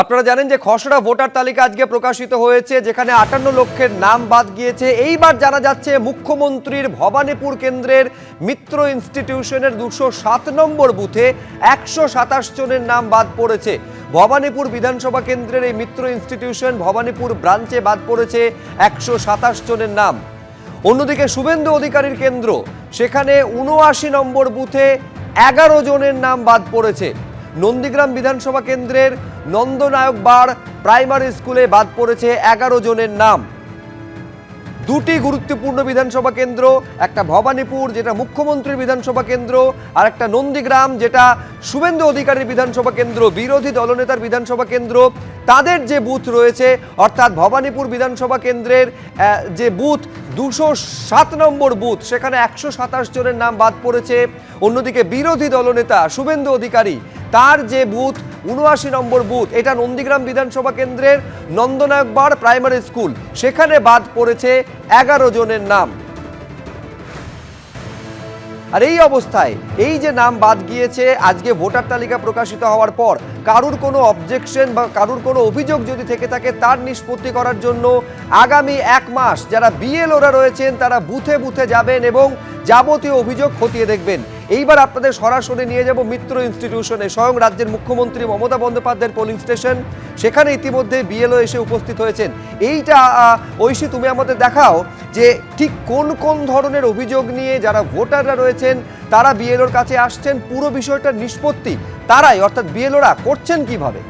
আপনারা জানেন যে খসড়া ভোটার তালিকা আজকে প্রকাশিত হয়েছে, যেখানে আটান্ন লক্ষের নাম বাদ গিয়েছে। এইবার জানা যাচ্ছে মুখ্যমন্ত্রীর ভবানীপুর কেন্দ্রের মিত্র ইনস্টিটিউশনের দুশো সাত নম্বর বুথে একশো সাতাশ জনের নাম বাদ পড়েছে। ভবানীপুর বিধানসভা কেন্দ্রের এই মিত্র ইনস্টিটিউশন ভবানীপুর ব্রাঞ্চে বাদ পড়েছে একশো সাতাশ জনের নাম। অন্যদিকে শুভেন্দু অধিকারীর কেন্দ্র, সেখানে উনআশি নম্বর বুথে এগারো জনের নাম বাদ পড়েছে। নন্দীগ্রাম বিধানসভা কেন্দ্রের নন্দনায়ক বার প্রাইমারি স্কুলে বাদ পড়েছে এগারো জনের নাম। দুটি গুরুত্বপূর্ণ বিধানসভা কেন্দ্র, একটা ভবানীপুর, যেটা মুখ্যমন্ত্রীর বিধানসভা কেন্দ্র, আর একটা নন্দীগ্রাম, যেটা শুভেন্দু অধিকারীর বিধানসভা কেন্দ্র, বিরোধী দলনেতার বিধানসভা কেন্দ্র। তাদের যে বুথ রয়েছে, অর্থাৎ ভবানীপুর বিধানসভা কেন্দ্রের যে বুথ, দুশো সাত নম্বর বুথ, সেখানে একশো সাতাশ জনের নাম বাদ পড়েছে। অন্যদিকে বিরোধী দলনেতা শুভেন্দু অধিকারী তার যে বুথ, উনআশি নম্বর বুথ, এটা নন্দীগ্রাম বিধানসভা কেন্দ্রের নন্দনায়কবার প্রাইমারি স্কুল। সেখানে বাদ পড়েছে এগারো জনের নাম। আর এই অবস্থায়, এই যে নাম বাদ গিয়েছে, আজকে ভোটার তালিকা প্রকাশিত হওয়ার পর, কারুর কোনো অবজেকশন বা কারুর কোনো অভিযোগ যদি থেকে থাকে, তার নিষ্পত্তি করার জন্য আগামী এক মাস যারা বিএলওরা রয়েছেন, তারা বুথে বুথে যাবেন এবং যাবতীয় অভিযোগ খতিয়ে দেখবেন। এইবার আপনাদের সরাসরি নিয়ে যাব মিত্র ইনস্টিটিউশনে স্বয়ং রাজ্যের মুখ্যমন্ত্রী মমতা বন্দ্যোপাধ্যায়ের পোলিং স্টেশন সেখানে ইতিমধ্যে বিএলও এসে উপস্থিত হয়েছেন। এইটা ঐশী, তুমি আমাদের দেখাও যে ঠিক কোন কোন ধরনের অভিযোগ নিয়ে যারা ভোটাররা রয়েছেন, তারা বিএলওর কাছে আসছেন, পুরো বিষয়টার নিষ্পত্তি তারাই, অর্থাৎ বিএলওরা করছেন কীভাবে?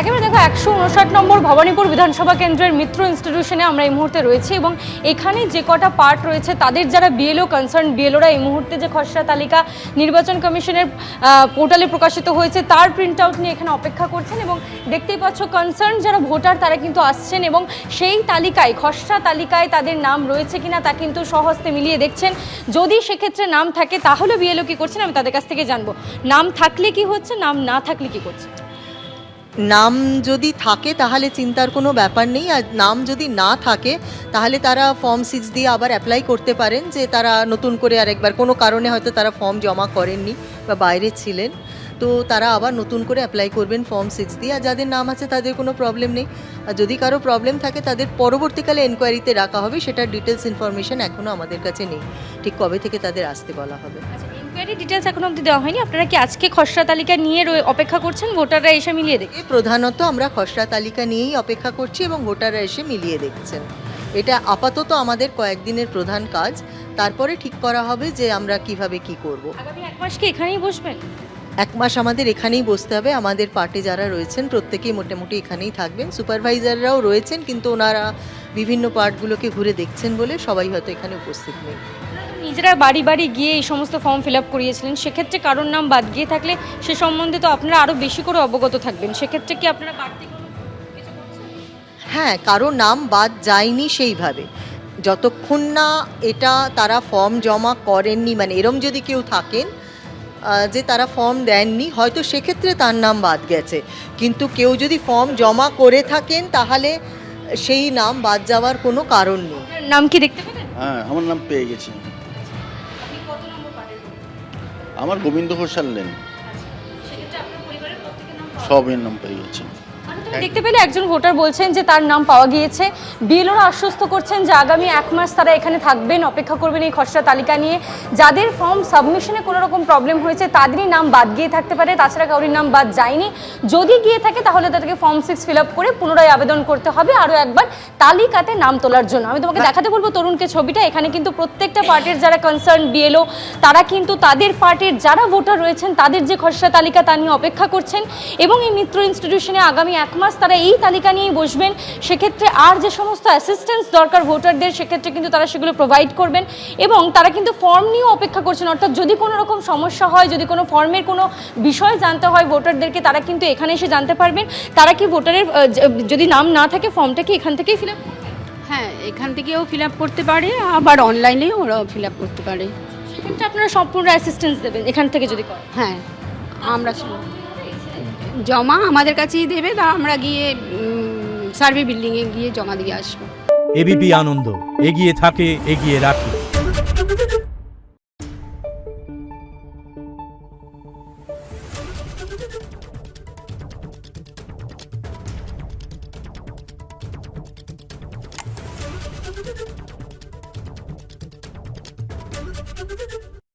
একেবারে দেখো, একশো উনষাট নম্বর ভবানীপুর বিধানসভা কেন্দ্রের মিত্র ইনস্টিটিউশনে আমরা এই মুহূর্তে রয়েছি এবং এখানে যে কটা পার্ট রয়েছে, তাদের যারা বিএলও কনসার্ন বিএলওরা এই মুহূর্তে যে খসড়া তালিকা নির্বাচন কমিশনের পোর্টালে প্রকাশিত হয়েছে, তার প্রিন্ট আউট নিয়ে এখানে অপেক্ষা করছেন এবং দেখতেই পাচ্ছ কনসার্ন যারা ভোটার, তারা কিন্তু আসছেন এবং সেই তালিকায়, খসড়া তালিকায় তাদের নাম রয়েছে কিনা তা কিন্তু সহস্তে মিলিয়ে দেখছেন। যদি সেক্ষেত্রে নাম থাকে, তাহলে বিএলও কি করছেন আমি তাদের কাছ থেকে জানব। নাম থাকলে কি হচ্ছে, নাম না থাকলে কি করছে? নাম যদি থাকে, তাহলে চিন্তার কোনো ব্যাপার নেই। আর নাম যদি না থাকে, তাহলে তারা ফর্ম সিক্স দিয়ে আবার অ্যাপ্লাই করতে পারেন যে তারা নতুন করে আরেকবার। কোনো কারণে হয়তো তারা ফর্ম জমা করেননি বা বাইরে ছিলেন। তো তারা আবার নতুন করে অ্যাপ্লাই করবেন ফর্ম সিক্স দিয়ে। আর যাদের নাম আছে, তাদের কোনো প্রবলেম নেই। আর যদি কারও প্রবলেম থাকে, তাদের পরবর্তীকালে এনকোয়ারিতে রাখা হবে। সেটার ডিটেলস ইনফরমেশন এখনও আমাদের কাছে নেই। ঠিক কবে থেকে তাদের আসতে বলা হবে? ইনকোয়ারি ডিটেলস এখন অবধি দেওয়া হয়নি। আপনারা কি আজকে খসড়া তালিকা নিয়ে রয়ে- অপেক্ষা করছেন? ভোটাররা এসে মিলিয়ে দেখ প্রধানত আমরা খসড়া তালিকা নিয়েই অপেক্ষা করছি এবং ভোটাররা এসে মিলিয়ে দেখছেন। এটা আপাতত আমাদের কয়েকদিনের প্রধান কাজ। তারপরে ঠিক করা হবে যে আমরা কীভাবে কি করব। আগামী এক মাস কি এখানেই বসবেন? এক মাস আমাদের এখানেই বসতে হবে। আমাদের পার্টে যারা রয়েছেন প্রত্যেকেই মোটামুটি এখানেই থাকবেন। সুপারভাইজাররাও রয়েছেন কিন্তু ওনারা বিভিন্ন পার্টগুলোকে ঘুরে দেখছেন বলে সবাই হয়তো এখানে উপস্থিত নেই। নিজেরা বাড়ি বাড়ি গিয়ে এই সমস্ত ফর্ম ফিল আপ করিয়েছিলেন সেক্ষেত্রে কারোর নাম বাদ গিয়ে থাকলে সে সম্বন্ধে তো আপনারা আরও বেশি করে অবগত থাকবেন। সেক্ষেত্রে কি আপনারা বাড়তি কোনো কিছু করছেন? হ্যাঁ কারও নাম বাদ যায়নি সেইভাবে। যতক্ষণ না এটা তারা ফর্ম জমা করেননি মানে এরম যদি কেউ থাকেন যে তারা ফর্ম দেননি হয়তো সেক্ষেত্রে তার নাম বাদ গেছে। কিন্তু কেউ যদি ফর্ম জমা করে থাকেন তাহলে সেই নাম বাদ যাওয়ার কোনো কারণ নেই। নাম কি দেখতে পেলেন? হ্যাঁ আমার নাম পেয়ে গেছি। আমার গোবিন্দ ঘোষাল লেন। নাম সবের নাম পেয়ে গেছি। তুমি দেখতে পেলে একজন ভোটার বলছেন যে তার নাম পাওয়া গিয়েছে। বিএলওরা আশ্বস্ত করছেন যে আগামী এক মাস তারা এখানে থাকবেন অপেক্ষা করবেন এই খসড়া তালিকা নিয়ে। যাদের ফর্ম সাবমিশনে কোনো রকম প্রবলেম হয়েছে তাদেরই নাম বাদ গিয়ে থাকতে পারে তাছাড়া কাউরির নাম বাদ যায়নি। যদি গিয়ে থাকে তাহলে তাদেরকে ফর্ম সিক্স ফিল আপ করে পুনরায় আবেদন করতে হবে আরও একবার তালিকাতে নাম তোলার জন্য। আমি তোমাকে দেখাতে বলব তরুণকে ছবিটা এখানে কিন্তু প্রত্যেকটা পার্টির যারা কনসার্ন বিএলও তারা কিন্তু তাদের পার্টির যারা ভোটার রয়েছেন তাদের যে খসড়া তালিকা তা নিয়ে অপেক্ষা করছেন। এবং এই মিত্র ইনস্টিটিউশনে আগামী এক মাস তারা এই তালিকা নিয়েই বসবেন। সেক্ষেত্রে আর যে সমস্ত অ্যাসিস্ট্যান্স দরকার ভোটারদের সেক্ষেত্রে কিন্তু তারা সেগুলো প্রোভাইড করবেন এবং তারা কিন্তু ফর্ম নিয়েও অপেক্ষা করছেন। অর্থাৎ যদি কোনো রকম সমস্যা হয় যদি কোনো ফর্মের কোনো বিষয় জানতে হয় ভোটারদেরকে তারা কিন্তু এখানে এসে জানতে পারবেন। তারা কি ভোটারের যদি নাম না থাকে ফর্মটা কি এখান থেকেই ফিল আপ হ্যাঁ এখান থেকেও ফিল আপ করতে পারে আবার অনলাইনেও ওরাও ফিল আপ করতে পারে। সেক্ষেত্রে আপনারা সম্পূর্ণ অ্যাসিস্ট্যান্স দেবেন এখান থেকে যদি করেন। হ্যাঁ আমরা জমা আমাদের কাছেই দেবে, তা আমরা গিয়ে সার্ভে বিল্ডিংয়ে গিয়ে জমা দিয়ে আসব। এবিপি আনন্দ, এগিয়ে থাকে, এগিয়ে রাখে।